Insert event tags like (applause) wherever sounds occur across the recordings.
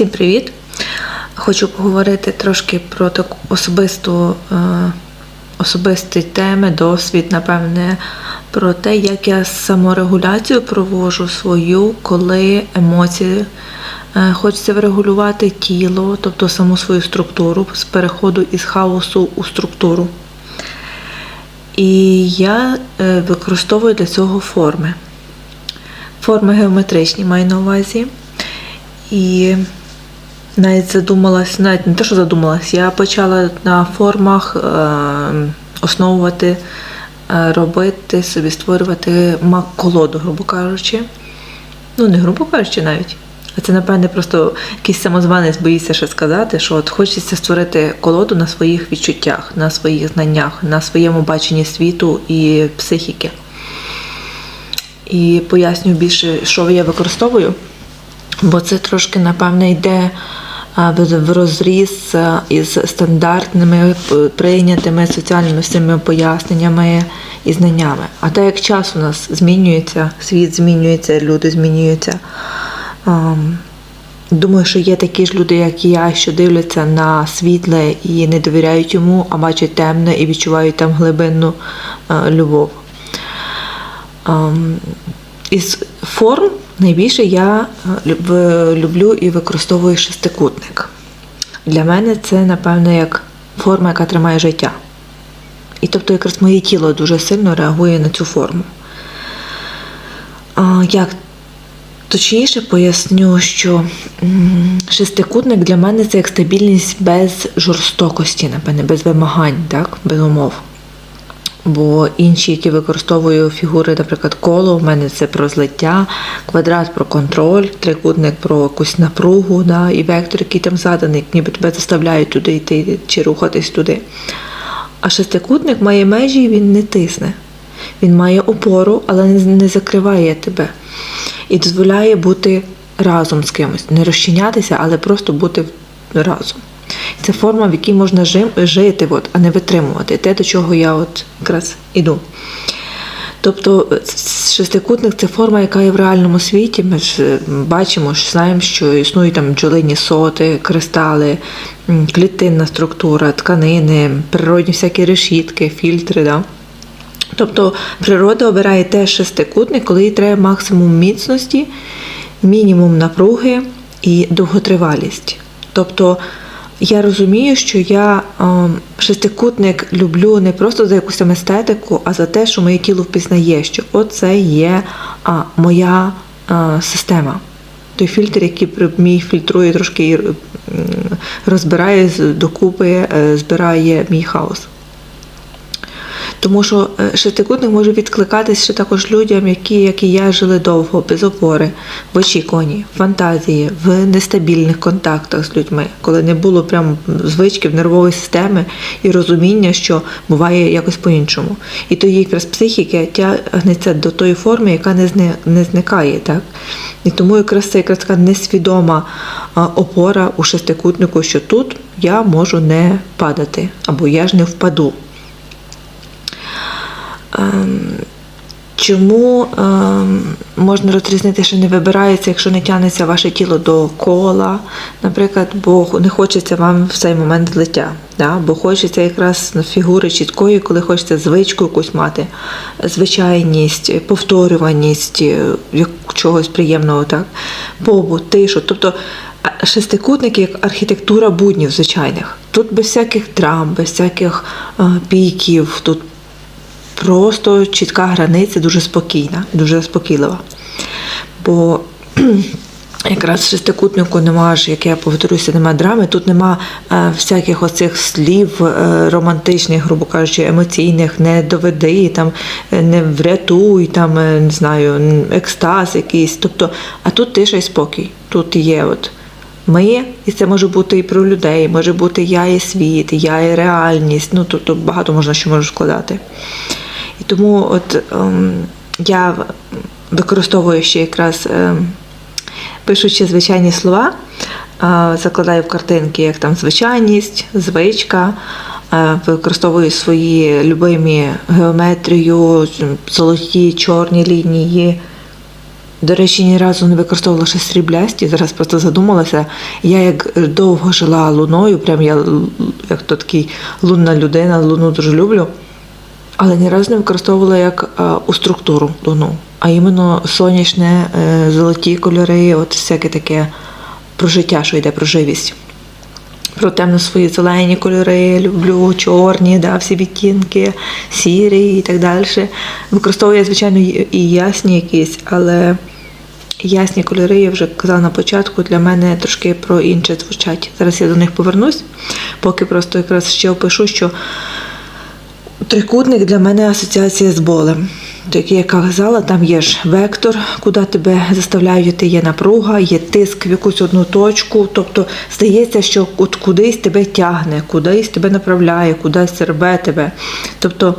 Всім привіт! Хочу поговорити трошки про таку особисту, е, особисті теми, досвід, напевне, про те, як я саморегуляцію проводжу свою, коли емоції е, хочеться врегулювати тіло, тобто саму свою структуру з переходу із хаосу у структуру. І я е, використовую для цього форми. Форми геометричні маю на увазі. І навіть задумалась, навіть не те, що задумалась, я почала на формах е, основувати, е, робити собі, створювати мак-колоду, грубо кажучи. Ну, не грубо кажучи навіть. А це, напевне, просто якийсь самозванець боїться ще сказати, що от хочеться створити колоду на своїх відчуттях, на своїх знаннях, на своєму баченні світу і психіки. І поясню більше, що я використовую, бо це трошки, напевне, йде в розріз із стандартними прийнятими соціальними всіми поясненнями і знаннями. А так як час у нас змінюється, світ змінюється, люди змінюються. Думаю, що є такі ж люди, як і я, що дивляться на світле і не довіряють йому, а бачать темне і відчувають там глибинну е, любов. Ем, Із форм найбільше я е, люблю і використовую шестикутник. Для мене це, напевно, як форма, яка тримає життя. І тобто якраз моє тіло дуже сильно реагує на цю форму. Як точніше поясню, що шестикутник для мене це як стабільність без жорстокості, напевне, без вимагань, так, без умов. Бо інші, які використовую фігури, наприклад, коло, в мене це про злиття, квадрат про контроль, трикутник про якусь напругу, да, і вектор, який там заданий, ніби тебе заставляють туди йти чи рухатись туди. А шестикутник має межі, він не тисне. Він має опору, але не закриває тебе. І дозволяє бути разом з кимось, не розчинятися, але просто бути разом. Це форма, в якій можна жити, от, а не витримувати. Те, до чого я от якраз іду. Тобто е, шестикутник це форма, яка є в реальному світі. Ми ж е, бачимо, що знаємо, що існують там бджолині соти, кристали, клітинна структура, тканини, природні всякі решітки, фільтри. Да? Тобто природа обирає теж шестикутник, коли їй треба максимум міцності, мінімум напруги і довготривалість. Тобто я розумію, що я е, шестикутник люблю не просто за якусь там естетику, а за те, що моє тіло впізнає, що оце є моя е, система. Той фільтр, який мій фільтрує трошки розбирає докупи, е, збирає мій хаос. Тому що е, шестикутник може відкликатись ще також людям, які, як і я, жили довго, без опори, в очікуванні, фантазії, в нестабільних контактах з людьми, коли не було прям звичків нервової системи і розуміння, що буває якось по-іншому. І тоді якраз психіка тягнеться до тої форми, яка не, зни, не зникає. Так? І тому якраз це якраз така несвідома опора у шестикутнику, що тут я можу не падати, або я ж не впаду. Ем, Чому ем, можна розрізнити, що не вибирається, якщо не тягнеться ваше тіло до кола, наприклад, бо не хочеться вам в цей момент злиття, да? бо хочеться якраз фігури чіткої, коли хочеться звичку якусь мати, звичайність, повторюваність е, чогось приємного, так? побут, тишу. Тобто шестикутник як архітектура буднів звичайних. Тут без всяких драм, без всяких е, піків, тут просто чітка границя, дуже спокійна, дуже заспокійлива. Бо (clears throat) якраз в шестикутнику нема ж, як я повторюся, нема драми, тут нема е, всяких оцих слів е, романтичних, грубо кажучи, емоційних, не доведи, там, е, не врятуй, там, е, не знаю, екстаз якийсь. Тобто, а тут тиша і спокій. Тут є от ми, і це може бути і про людей, може бути я і світ, я і реальність. Ну, тобто багато можна що можу складати. І тому от ем, я використовую ще якраз ем, пишучи звичайні слова, е, закладаю в картинки, як там звичайність, звичка, е, використовую свої любимі геометрію, золоті, чорні лінії, До речі, ні разу не використовувала ще сріблясті, зараз просто задумалася. Я як довго жила луною, прям я як то такий лунна людина, луну дуже люблю. Але ні разу не використовувала як е, у структуру луну, а іменно сонячне, е, золоті кольори, от всяке таке про життя, що йде про живість. Про темно свої зелені кольори, люблю чорні, да, всі відтінки, сірі і так далі. Використовую звичайно, і ясні якісь, але ясні кольори, я вже казала на початку, для мене трошки про інше звучать. Зараз я до них повернусь, поки просто якраз ще опишу, що Трикутник для мене асоціація з болем. Так я казала, там є ж вектор, куди тебе заставляють йти, є напруга, є тиск в якусь одну точку. Тобто здається, що от кудись тебе тягне, кудись тебе направляє, кудись рве тебе. Тобто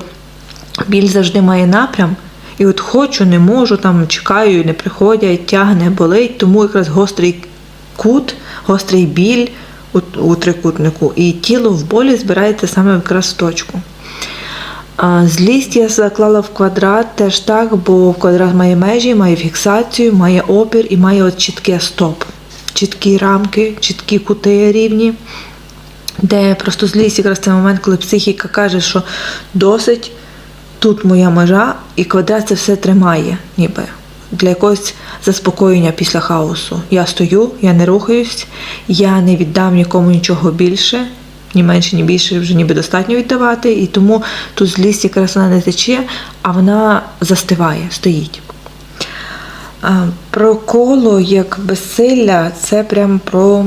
біль завжди має напрям. І от хочу, не можу, там чекаю, не приходять, тягне, болить, тому якраз гострий кут, гострий біль у, у трикутнику, і тіло в болі збирається саме якраз в точку. Злість я заклала в квадрат теж так, бо квадрат має межі, має фіксацію, має опір і має от чітке стоп, чіткі рамки, чіткі кути рівні, де просто злість якраз цей момент, коли психіка каже, що досить, тут моя межа, і квадрат це все тримає, ніби для якогось заспокоєння після хаосу. Я стою, я не рухаюсь, я не віддам нікому нічого більше, ні менше, ні більше вже ніби достатньо віддавати, і тому тут злість якраз вона не тече, а вона застиває, стоїть. Про коло як безсилля це прям про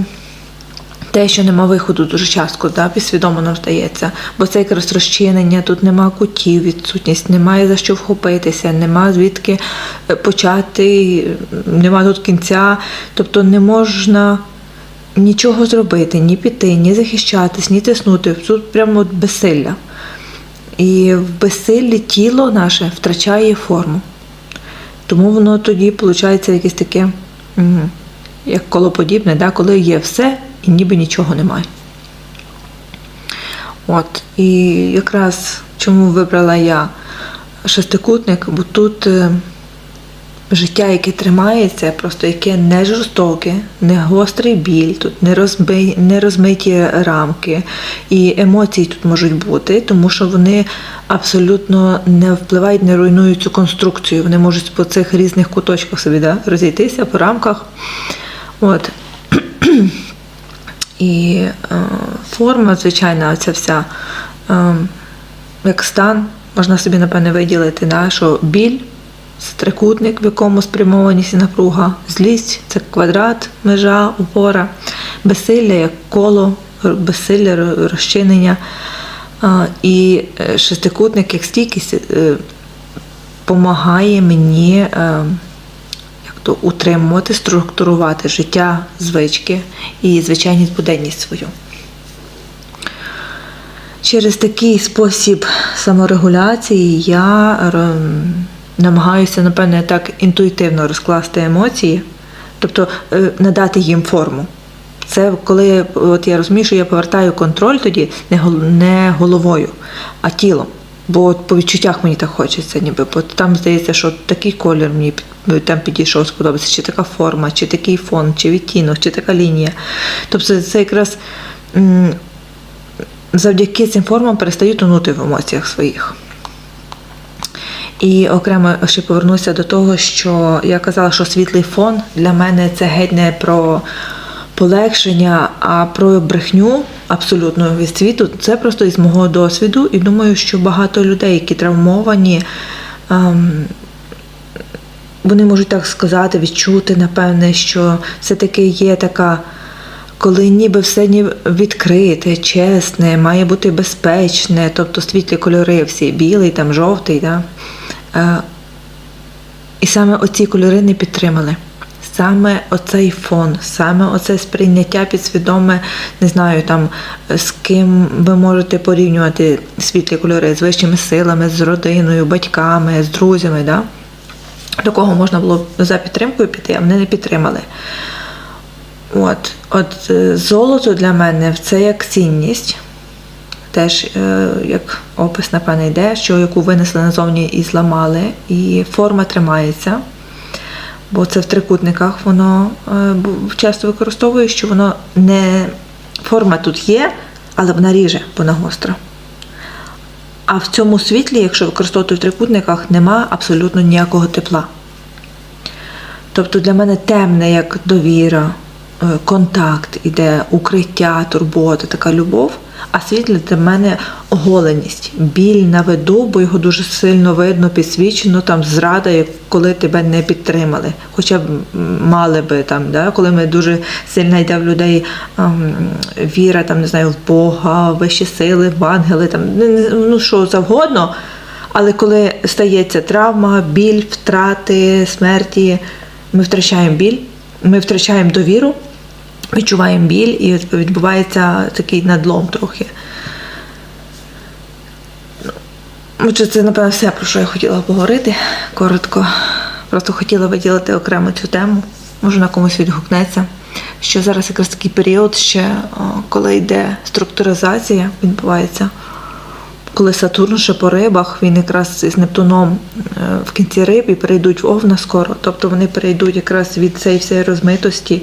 те, що нема виходу дуже часто, да, підсвідомо нам здається, бо це якраз розчинення, тут нема кутів, відсутність, немає за що вхопитися, нема звідки е, почати, нема тут кінця, тобто не можна нічого зробити, ні піти, ні захищатись, ні тиснути. Тут прямо от безсилля. І в безсиллі тіло наше втрачає форму. Тому воно тоді виходить якесь таке, як колоподібне, да, коли є все і ніби нічого немає. От. І якраз чому вибрала я шестикутник, бо тут е, життя, яке тримається, просто яке не жорстоке, не гострий біль, тут не, розби, не розмиті рамки, і емоції тут можуть бути, тому що вони абсолютно не впливають, не руйнують цю конструкцію. Вони можуть по цих різних куточках собі да, розійтися по рамках. От. (clears throat) І е, форма, звичайна, ця вся, е, як стан, можна собі, напевне, виділити, да, що біль це трикутник, в якому спрямованість і напруга, злість це квадрат, межа, опора, безсилля як коло, безсилля, розчинення. І е, шестикутник як стійкість е, допомагає мені е, як то утримувати, структурувати життя, звички і звичайність буденність свою. Через такий спосіб саморегуляції я намагаюся, напевне, так інтуїтивно розкласти емоції, тобто е, надати їм форму. Це коли от я розумію, що я повертаю контроль тоді не гол- не головою, а тілом. Бо от по відчуттях мені так хочеться, ніби бо там здається, що такий колір мені там підійшов, сподобається, чи така форма, чи такий фон, чи відтінок, чи така лінія. Тобто це якраз завдяки цим формам перестаю тонути в емоціях своїх. І окремо ще повернуся до того, що я казала, що світлий фон для мене це геть не про полегшення, а про брехню абсолютно від світу. Це просто із мого досвіду, і думаю, що багато людей, які травмовані, ем, вони можуть так сказати, відчути, напевне, що все-таки є така. Коли ніби все відкрите, чесне, має бути безпечне, тобто світлі кольори всі, білий, там, жовтий. Да? Е, і саме оці кольори не підтримали. Саме оцей фон, саме оце сприйняття підсвідоме, не знаю, там з ким ви можете порівнювати світлі кольори з вищими силами, з родиною, батьками, з друзями. Да? До кого можна було за підтримкою піти, а мене не підтримали. От, от е, золото для мене це як цінність. Теж е, як опис, напевне, йде, що яку винесли назовні і зламали, і форма тримається. Бо це в трикутниках воно е, часто використовує, що воно не форма тут є, але вона ріже, вона гостра. А в цьому світлі, якщо використовувати в трикутниках, нема абсолютно ніякого тепла. Тобто для мене темне як довіра, е, контакт, іде укриття, турбота, така любов, а світле для мене оголеність, біль на виду, бо його дуже сильно видно, підсвічено, там зрада, коли тебе не підтримали. Хоча б мали би там, да, коли ми дуже сильно йде в людей ем, віра, там, не знаю, в Бога, вищі сили, в ангели, там, ну що завгодно. Але коли стається травма, біль, втрати, смерті, ми втрачаємо біль, ми втрачаємо довіру, відчуваємо біль і відбувається такий надлом трохи. Ну, Отже, це, напевно, все, про що я хотіла поговорити коротко. Просто хотіла виділити окремо цю тему, може на комусь відгукнеться. Що зараз якраз такий період, ще коли йде структуризація, відбувається коли Сатурн ще по рибах, він якраз із Нептуном е, в кінці риб і перейдуть в Овна скоро. Тобто вони перейдуть якраз від цієї всієї розмитості,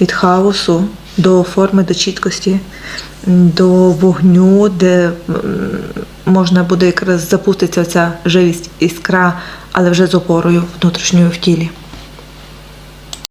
від хаосу до форми, до чіткості, до вогню, де можна буде якраз запуститися ця живість іскра, але вже з опорою внутрішньою в тілі.